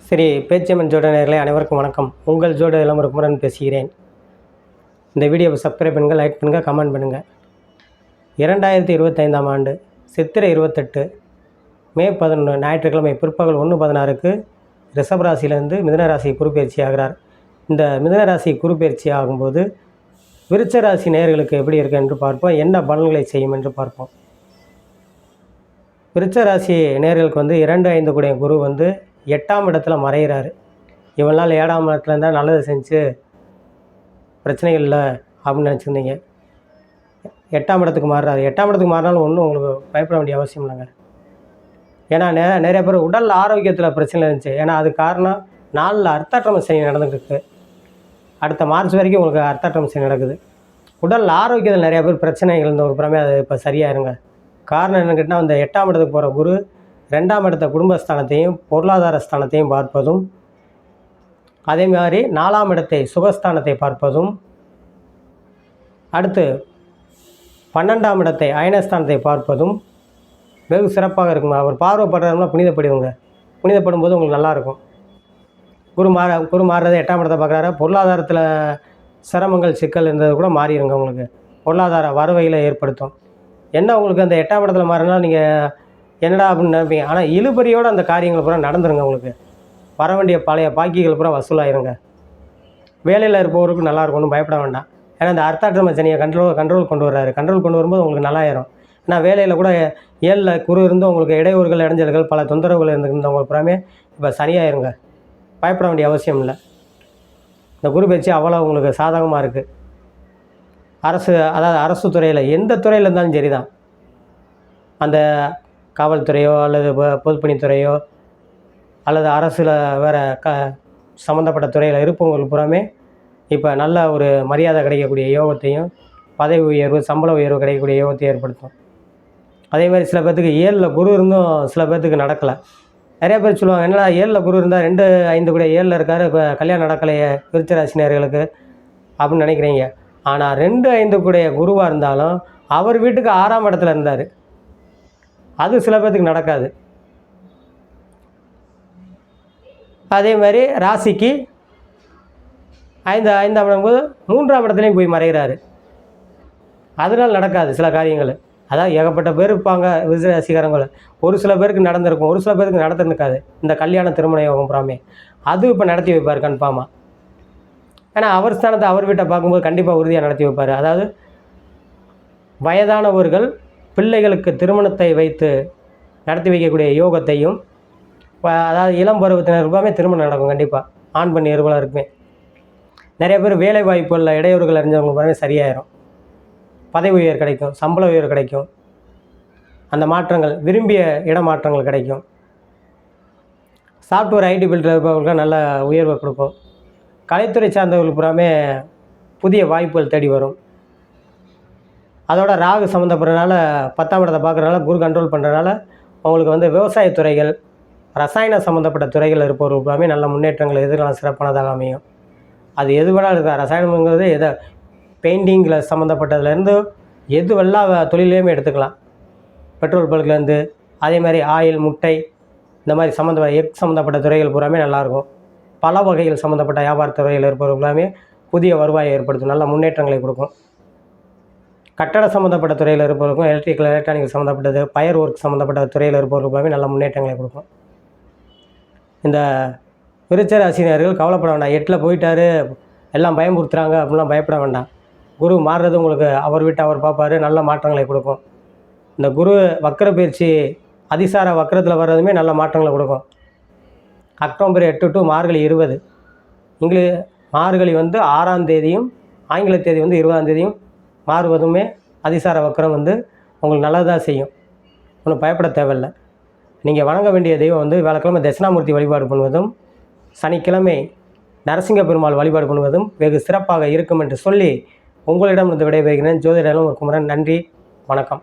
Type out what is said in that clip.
சரி பேச்சம்மன் ஜோட நேர்களை அனைவருக்கும் வணக்கம். உங்கள் ஜோட இளமர் குமரன் பேசுகிறேன். இந்த வீடியோவை சப்ஸ்கிரைப் பண்ணுங்கள் லைக் பண்ணுங்கள் கமெண்ட் பண்ணுங்கள் இரண்டாயிரத்தி இருபத்தைந்தாம் ஆண்டு சித்திரை இருபத்தெட்டு மே பதினொன்று ஞாயிற்றுக்கிழமை பிற்பகல் ஒன்று பதினாறுக்கு ரிஷபராசியிலிருந்து மிதனராசி குறுப்பெயர்ச்சி ஆகிறார். இந்த மிதனராசி குருப்பெயர்ச்சி ஆகும்போது விருச்ச ராசி நேயர்களுக்கு எப்படி இருக்கு என்று பார்ப்போம். என்ன பலன்களை செய்யும் என்று பார்ப்போம். விருச்ச ராசி நேர்களுக்கு வந்து இரண்டு ஐந்து கூடிய குரு வந்து எட்டாம் இடத்துல மறைகிறாரு இவனால் நாள் ஏழாம் இடத்துல இருந்தால் நல்லது செஞ்சு பிரச்சனைகள் இல்லை அப்படின்னு நினச்சிருந்தீங்க. எட்டாம் இடத்துக்கு மாறுறாரு. எட்டாம் இடத்துக்கு மாறினாலும் ஒன்றும் உங்களுக்கு பயப்பட வேண்டிய அவசியம் இல்லைங்க. ஏன்னா நே நிறைய பேர் உடல் ஆரோக்கியத்தில் பிரச்சனை இருந்துச்சு. ஏன்னா அது காரணம் நாளில் அர்த்தாற்றம சனி நடந்துகிட்டு அடுத்த மார்ச் வரைக்கும் உங்களுக்கு அர்த்தாற்றம் சனி நடக்குது. உடல் ஆரோக்கியத்தில் நிறைய பேர் பிரச்சனைகள் இருந்த ஒரு புறமே அது இப்போ சரியாயிருங்க. காரணம் என்னன்னு கேட்டால் அந்த எட்டாம் இடத்துக்கு போகிற குரு ரெண்டாம் இடத்த குடும்பஸ்தானத்தையும் பொருளாதார ஸ்தானத்தையும் பார்ப்பதும் அதே மாதிரி நாலாம் இடத்தை சுகஸ்தானத்தை பார்ப்பதும் அடுத்து பன்னெண்டாம் இடத்தை அயனஸ்தானத்தை பார்ப்பதும் வெகு சிறப்பாக இருக்குங்க அவர் பார்வைப்படுறதுனா புனிதப்படுவங்க. புனிதப்படும் போது உங்களுக்கு நல்லாயிருக்கும். குரு மாற குரு மாறுறது எட்டாம் இடத்தை பார்க்குறாரு. பொருளாதாரத்தில் சிரமங்கள் சிக்கல் இருந்தது கூட மாறிடுங்க உங்களுக்கு. பொருளாதார வரவையில் ஏற்படுத்தும். என்ன உங்களுக்கு அந்த எட்டாம் இடத்துல மாறினா நீங்கள் என்னடா அப்படின்னு நினைப்பீங்க. ஆனால் இழுபறியோடு அந்த காரியங்கள் பூரா நடந்துருங்க உங்களுக்கு. வர வேண்டிய பழைய பாக்கிகள் பூரா வசூலாயிருங்க. வேலையில் இருப்பவருக்கு நல்லா இருக்கும் பயப்பட வேண்டாம். ஏன்னா இந்த அர்த்தாட்டம் பிரச்சனையை கண்ட்ரோல் கண்ட்ரோல் கொண்டு வர்றாரு. கண்ட்ரோல் கொண்டு வரும்போது உங்களுக்கு நல்லாயிரும். ஏன்னா வேலையில் கூட ஏழில் குரு இருந்து உங்களுக்கு இடையூறுகள் இடைஞ்சல்கள் பல தொந்தரவுகள் இருந்திருந்தவங்க புறாமே இப்போ சரியாயிருங்க பயப்பட வேண்டிய அவசியம் இல்லை. இந்த குரு பயிற்சி அவ்வளோ உங்களுக்கு சாதகமாக இருக்குது அரசு அதாவது அரசு துறையில் எந்த துறையில் இருந்தாலும் சரி தான் அந்த காவல்துறையோ அல்லது பொதுப்பணித்துறையோ அல்லது அரசில் வேறு க சம்மந்தப்பட்ட துறையில் இருப்பவங்களுக்கு புறாமே இப்போ நல்ல ஒரு மரியாதை கிடைக்கக்கூடிய யோகத்தையும் பதவி உயர்வு சம்பள உயர்வு கிடைக்கக்கூடிய யோகத்தையும் ஏற்படுத்தும். அதே மாதிரி சில பேர்த்துக்கு ஏழில் குரு இருந்தும் சில பேர்த்துக்கு நடக்கலை. நிறைய பேர் சொல்லுவாங்க என்னடா ஏழில் குரு இருந்தால் ரெண்டு ஐந்து கூட ஏழில் இருக்காரு இப்போ கல்யாணம் நடக்கலையே விருச்சராசினியர்களுக்கு அப்படின்னு நினைக்கிறீங்க. ஆனால் ரெண்டு ஐந்து கூடிய குருவாக இருந்தாலும் அவர் வீட்டுக்கு ஆறாம் இடத்துல இருந்தார். அது சில பேர்த்துக்கு நடக்காது. அதே மாதிரி ராசிக்கு ஐந்து ஐந்தாம் இடம் போது மூன்றாம் இடத்துலையும் போய் மறைகிறாரு. அதனால் நடக்காது சில காரியங்கள். அதான் ஏகப்பட்ட பேர் இருப்பாங்க விஜயராசிகாரங்கள் ஒரு சில பேருக்கு நடந்திருக்கும் ஒரு சில பேருக்கு நடந்திருக்காது. இந்த கல்யாண திருமண யோகம் புறாமே. அது இப்போ நடத்தி வைப்பார் கன்ஃபார்மாக ஏன்னா அவர் ஸ்தானத்தை அவர் வீட்டை பார்க்கும்போது கண்டிப்பாக உறுதியாக நடத்தி வைப்பார். அதாவது வயதானவர்கள் பிள்ளைகளுக்கு திருமணத்தை வைத்து நடத்தி வைக்கக்கூடிய யோகத்தையும் அதாவது இளம் பருவத்தினருக்குமே திருமணம் நடக்கும் கண்டிப்பாக ஆண் பெண் இருவலருக்குமே நிறைய பேர் வேலை வாய்ப்புகளில் இடையூறுகள் அறிஞ்சவங்க பாருங்க சரியாயிரும். பதவி உயர் கிடைக்கும் சம்பள உயர் கிடைக்கும். அந்த மாற்றங்கள் விரும்பிய இடமாற்றங்கள் கிடைக்கும். சாஃப்ட்வேர் ஐடி பில்டர் இருப்பவர்களுக்கு நல்ல உயர்வை கொடுக்கும். கலைத்துறை சார்ந்தவர்களுக்கு புறாமே புதிய வாய்ப்புகள் தேடி வரும். அதோட ராகு சம்மந்தப்படுறதுனால பத்தாம் இடத்தை பார்க்குறதுனால குரு கண்ட்ரோல் பண்ணுறதுனால உங்களுக்கு வந்து விவசாய துறைகள் ரசாயன சம்மந்தப்பட்ட துறைகள் இருப்பவர் எல்லாமே நல்ல முன்னேற்றங்கள் எதிர்காலம் சிறப்பானதாக அமையும். அது எது வேணாலும் இருக்கா ரசாயனம்ங்கிறது எதை பெயிண்டிங்கில் சம்மந்தப்பட்டதுலேருந்து எது எல்லா தொழிலையுமே எடுத்துக்கலாம். பெட்ரோல் பல்க்லேருந்து அதே மாதிரி ஆயில் முட்டை இந்த மாதிரி சம்மந்தப்பட்ட எக் சம்மந்தப்பட்ட துறைகள் பூராமே நல்லாயிருக்கும். பல வகைகள் சம்மந்தப்பட்ட வியாபார துறையில் இருப்பவர்கள் எல்லாமே புதிய வருவாயை ஏற்படுத்தும் நல்ல முன்னேற்றங்களை கொடுக்கும். கட்டட சம்மந்தப்பட்ட துறையில் இருப்பவருக்கும் எலக்ட்ரிக்கல் எலக்ட்ரானிக் சம்மந்தப்பட்டது பயர் ஒர்க் சம்மந்தப்பட்ட துறையில் இருப்பவர்களுக்கு நல்ல முன்னேற்றங்களை கொடுக்கும். இந்த விருச்சராசினியர்கள் கவலைப்பட வேண்டாம். எட்டில் போயிட்டாரு எல்லாம் பயமுறுத்துறாங்க அப்படிலாம் பயப்பட வேண்டாம். குரு மாறுறது உங்களுக்கு அவர் விட்டு அவர் பார்ப்பாரு நல்ல மாற்றங்களை கொடுக்கும். இந்த குரு வக்கர பயிற்சி அதிசார வக்கரத்தில் வர்றதுமே நல்ல மாற்றங்களை கொடுக்கும். அக்டோபர் எட்டு டு மார்கழி இருபது. இங்கிலீ மார்கழி வந்து ஆறாம் தேதியும் ஆங்கில தேதி வந்து இருபதாம் தேதியும் மாறுவதுமே அதிசார வக்கரம் வந்து உங்களுக்கு நல்லதாக செய்யும். ஒன்றும் பயப்பட தேவையில்லை. நீங்கள் வணங்க வேண்டிய தெய்வம் வந்து வேலைக்கிழமை தட்சிணாமூர்த்தி வழிபாடு பண்ணுவதும் சனிக்கிழமை நரசிங்க பெருமாள் வழிபாடு பண்ணுவதும் வெகு சிறப்பாக இருக்கும் என்று சொல்லி உங்களிடம் இருந்து விடைபெறுகிறேன். ஜோதிடம் ஒரு குமரன் நன்றி வணக்கம்.